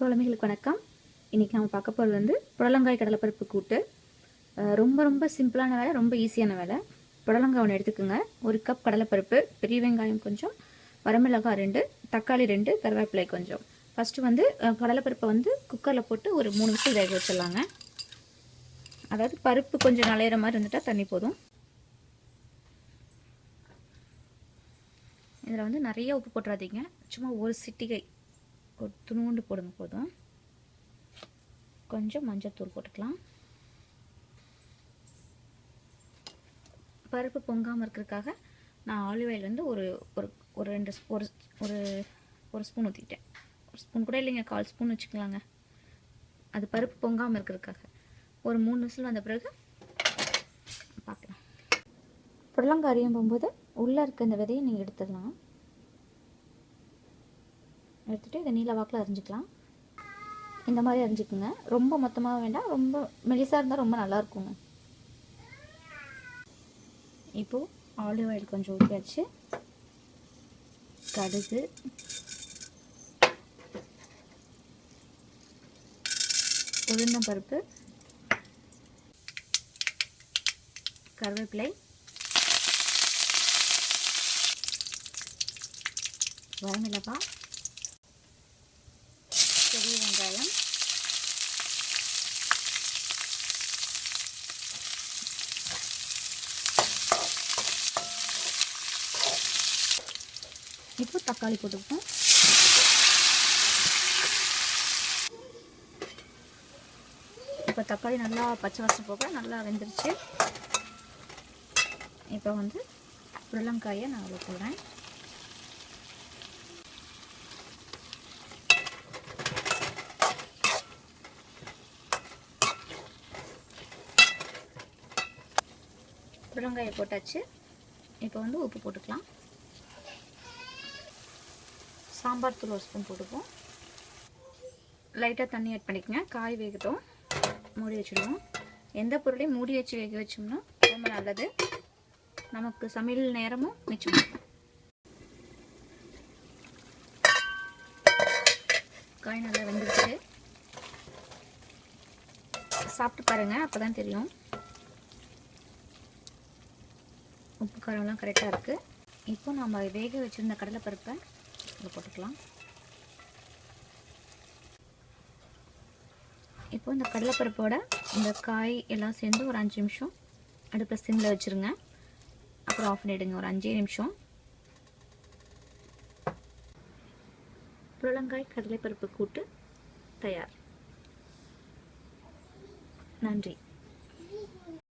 தோழமைகளுக்கு வணக்கம். இன்றைக்கி நம்ம பார்க்க போகிறது வந்து புடலங்காய் கடலைப்பருப்பு கூட்டு. ரொம்ப ரொம்ப சிம்பிளான வேலை ரொம்ப ஈஸியான வேலை. புடலங்காய் ஒன்று எடுத்துக்கோங்க. ஒரு கப் கடலைப்பருப்பு பெரிய வெங்காயம் கொஞ்சம் வரமிளகாய் ரெண்டு தக்காளி ரெண்டு கருவேப்பிலை கொஞ்சம். ஃபஸ்ட்டு வந்து கடலைப்பருப்பை வந்து குக்கரில் போட்டு ஒரு மூணு நிமிஷம் வேக வச்சிடலாங்க. அதாவது பருப்பு கொஞ்சம் நலையிற மாதிரி இருந்துட்டால் தண்ணி போதும். இதில் வந்து நிறைய உப்பு போட்டுறாதீங்க. சும்மா ஒரு சிட்டிகை. ஒரு துணுண்டு போடுங்க போதும். கொஞ்சம் மஞ்சத்தூள் போட்டுக்கலாம். பருப்பு பொங்காமல் இருக்கிறதுக்காக நான் ஆலிவ் ஆயில் வந்து ஒரு ஒரு ஒரு ரெண்டு ஒரு ஒரு ஒரு ஸ்பூன் ஊற்றிட்டேன் ஒரு ஸ்பூன் கூட இல்லைங்க கால் ஸ்பூன் வச்சுக்கலாங்க. அது பருப்பு பொங்காமல் இருக்கிறதுக்காக. ஒரு மூணு விசில் வந்த பிறகு பார்க்கலாம். புடலங்காரியம் போகும்போது உள்ளே இருக்க இந்த விதையை நீங்கள் எடுத்துடலாம். எடுத்துகிட்டு இதை நீல வாக்கில் அரிஞ்சிக்கலாம் இந்த மாதிரி அரிஞ்சிக்குங்க ரொம்ப மொத்தமாக வேண்டாம் ரொம்ப மெலிசாக இருந்தால் ரொம்ப நல்லா இருக்குங்க. இப்போது ஆலிவ் ஆயில் கொஞ்சம் ஊற்றியாச்சு கடுகு. உளுந்தம்பருப்பு கருவேப்பிலை. வரமிளகாய் பெரிய வெங்காயம் இப்போ தக்காளி போட்டுப்போம் இப்போ தக்காளி நல்லா பச்சை வாசம் போக நல்லா வெந்துருச்சு. இப்போ வந்து புடலங்காயை நான் அதில் போடுறேன். புடலங்காயை போட்டாச்சு. இப்போ வந்து உப்பு போட்டுக்கலாம். சாம்பார் தூள் ஒரு ஸ்பூன் போட்டுப்போம். லைட்டாக தண்ணி ஆட் பண்ணிக்கங்க. காய் வேகட்டும். மூடி வச்சுடுவோம். எந்த பொருளையும் மூடி வச்சு வேக வச்சோம்னா ரொம்ப நல்லது. நமக்கு சமையல் நேரமும் மிச்சம். காய் நல்லா வெந்துருச்சு. சாப்பிட்டு பாருங்கள் அப்போ தான் தெரியும். உப்பு காரம்லாம் கரெக்டாக இருக்குது இப்போ நம்ம வேக வச்சுருந்த கடலைப்பருப்பை இதில் இப்போ இந்த கடலைப்பருப்போட இந்த காய் எல்லாம் சேர்ந்து ஒரு அஞ்சு நிமிஷம் அடுப்பில் சிம்மில் வச்சுருங்க. அப்புறம் ஆஃப் பண்ணிவிடுங்க ஒரு அஞ்சே நிமிஷம். புடலங்காய் கடலைப்பருப்பு கூட்டு தயார். நன்றி.